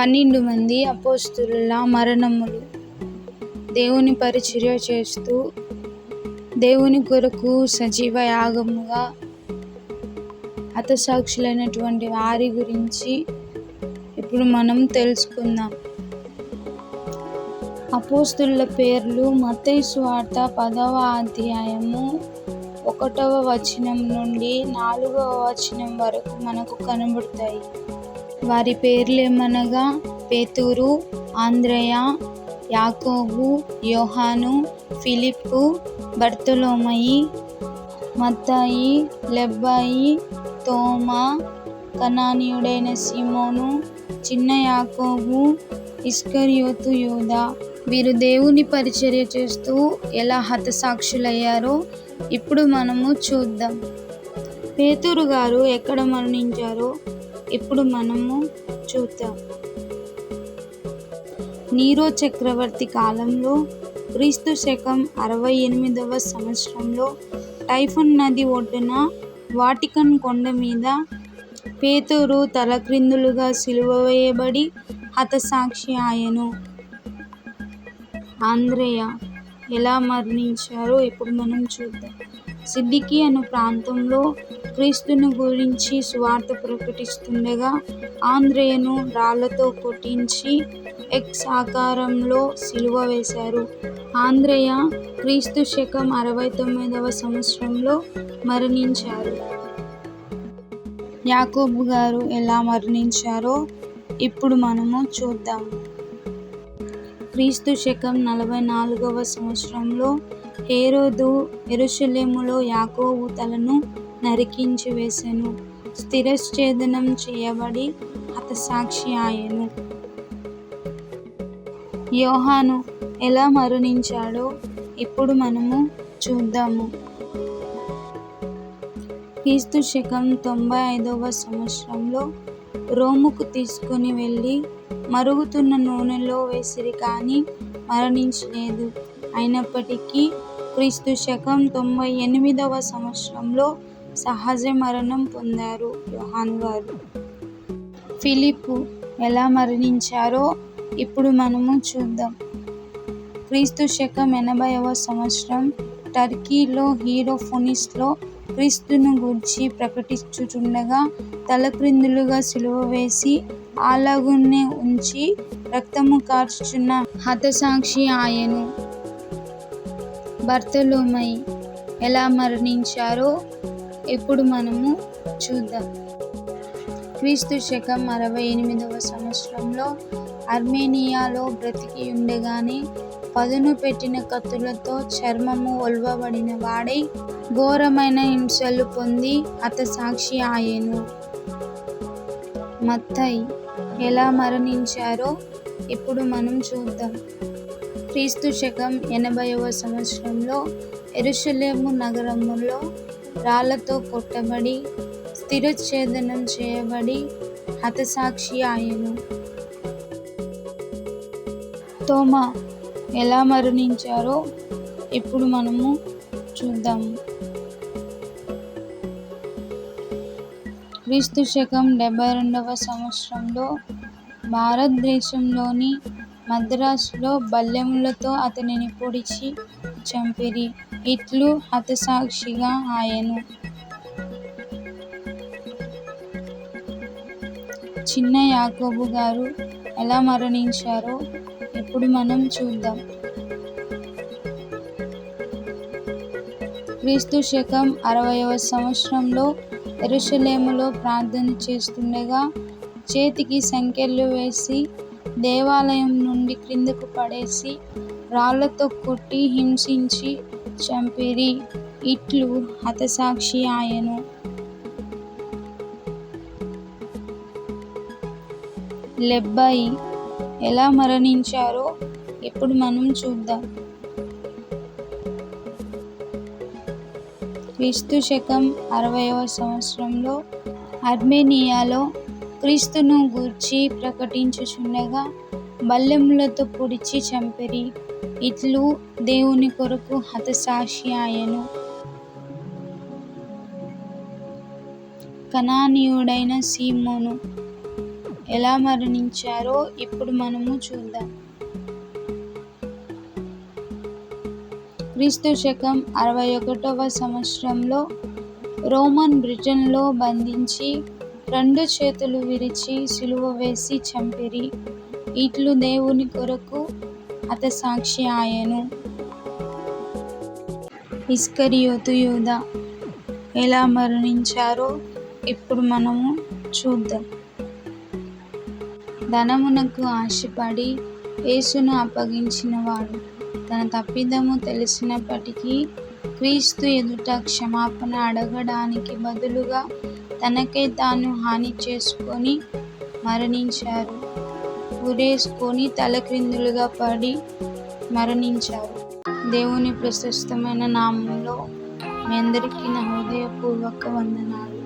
పన్నెండు మంది అపోస్తుల మరణములు దేవుని పరిచర్య చేస్తూ దేవుని కొరకు సజీవ యాగముగా హతసాక్షులైనటువంటి వారి గురించి ఇప్పుడు మనం తెలుసుకుందాం. అపోస్తుల పేర్లు మత్తయి వార్త పదవ అధ్యాయము ఒకటవ వచనం నుండి నాలుగవ వచనం వరకు మనకు కనబడతాయి. వారి పేర్లేమనగా పేతూరు పేతురు ఆంద్రయ యాకోబు యోహాను ఫిలిప్పు బర్తలోమయి మత్తాయి లెబ్బాయి తోమా కనానీయుడైన సిమోను చిన్న యాకోబు ఇస్కర్యోతు యోధా వీరు దేవుని పరిచర్య చేస్తూ ఎలా హతసాక్షులయ్యారో ఇప్పుడు మనము చూద్దాం. పేతురు గారు ఎక్కడ మరణించారో ఇప్పుడు మనము చూద్దాం. నీరో చక్రవర్తి కాలంలో క్రీస్తు శకం అరవై ఎనిమిదవ సంవత్సరంలో టైఫన్ నది ఒడ్డున వాటికన్ కొండ మీద పేతురు తలక్రిందులుగా సిలువ వేయబడి హతసాక్షి ఆయను. ఆంధ్రయ ఎలా మరణించారో ఇప్పుడు మనం చూద్దాం. సిద్దికి అను ప్రాంతంలో క్రీస్తును గురించి సువార్త ప్రకటిస్తుండగా ఆంధ్రేయను రాళ్ళతో కొట్టించి ఎక్స్ ఆకారంలో సిలువ వేశారు. ఆంధ్రేయ క్రీస్తు శకం అరవై తొమ్మిదవ సంవత్సరంలో మరణించారు. యాకోబు గారు ఎలా మరణించారో ఇప్పుడు మనము చూద్దాం. క్రీస్తు శకం నలభై నాలుగవ సంవత్సరంలో హేరోదు ఎరుషలేములో యాకోబు తలను నరికించి వేసెను. స్థిరశ్చేదనం చేయబడి హతసాక్షి ఆయను. యోహాను ఎలా మరణించాడో ఇప్పుడు మనము చూద్దాము. క్రీస్తు శకం తొంభై ఐదవ సంవత్సరంలో రోముకు తీసుకుని వెళ్ళి మరుగుతున్న నూనెలో వేసిరి కానీ మరణించలేదు అయినప్పటికీ క్రీస్తు శకం తొంభై ఎనిమిదవ సంవత్సరంలో సహజ మరణం పొందారు యోహాన్ గారు. ఫిలిప్పు ఎలా మరణించారో ఇప్పుడు మనము చూద్దాం. క్రీస్తు శకం ఎనభైవ సంవత్సరం టర్కీలో హీరోఫోనిస్లో క్రీస్తును గూర్చి ప్రకటించుచుండగా తలక్రిందులుగా సిలువ వేసి అలాగునే ఉంచి రక్తము కార్చుచున్న హతసాక్షి ఆయను. భర్తలోమై ఎలా మరణించారో ఇప్పుడు మనము చూద్దాం. క్రీస్తు శకం అరవై ఎనిమిదవ సంవత్సరంలో అర్మేనియాలో బ్రతికి ఉండగానే పదును పెట్టిన కత్తులతో చర్మము ఒల్వబడిన వాడై ఘోరమైన హింసలు పొంది అత సాక్షి ఆయను. మత్తయి ఎలా మరణించారో ఇప్పుడు మనం చూద్దాం. క్రీస్తు శకం ఎనభైవ సంవత్సరంలో ఎరుషలేము నగరములో రాళ్ళతో కొట్టబడి తిరుచ్ఛేదనం చేయబడి హతసాక్షి ఆయను. తోమా ఎలా మరణించారో ఇప్పుడు మనము చూద్దాము క్రీస్తు శకం డెబ్బై రెండవ సంవత్సరంలో భారతదేశంలోని మద్రాసులో బల్లెములతో అతనిని పొడిచి చంపిరి. ఇట్లు హతసాక్షిగా ఆయను. చిన్న యాకోబు గారు ఎలా మరణించారో ఇప్పుడు మనం చూద్దాం. క్రీస్తు శకం అరవైవ సంవత్సరంలో ఎరుషలేములో ప్రార్థన చేస్తుండగా చేతికి సంఖ్యలు వేసి దేవాలయం నుండి క్రిందకు పడేసి రాళ్ళతో కొట్టి హింసించి చంపిరి. ఇట్లు హతసాక్షి ఆయను. లెబ్బాయి ఎలా మరణించారో ఇప్పుడు మనం చూద్దాం. క్రీస్తు శకం అరవైవ సంవత్సరంలో అర్మేనియాలో క్రీస్తును గూర్చి ప్రకటించుచుండగా బల్లెములతో పొడిచి చంపిరి. ఇట్లు దేవుని కొరకు హతసాక్షి ఆయను. కనానీయుడైన సీమోను ఎలా మరణించారో ఇప్పుడు మనము చూద్దాం. క్రీస్తు శకం అరవై ఒకటవ సంవత్సరంలో రోమన్ బ్రిటన్లో బంధించి రెండు చేతులు విరిచి సిలువ వేసి చంపిరి. ఇట్లు దేవుని కొరకు అత సాక్షి ఆయను. ఇస్కరియోతు యూదా ఎలా మరణించారో ఇప్పుడు మనము చూద్దాం. ధనమునకు ఆశపడి యేసును అప్పగించినవాడు. తన తప్పిదము తెలిసినప్పటికీ క్రీస్తు ఎదుట క్షమాపణ అడగడానికి బదులుగా తనకే తాను హాని చేసుకొని మరణించారు. ఉరేసుకొని తలక్రిందులుగా పడి మరణించారు. దేవుని ప్రశస్తమైన నామంలో మీ అందరికీ నా హృదయపూర్వక వందనాలు.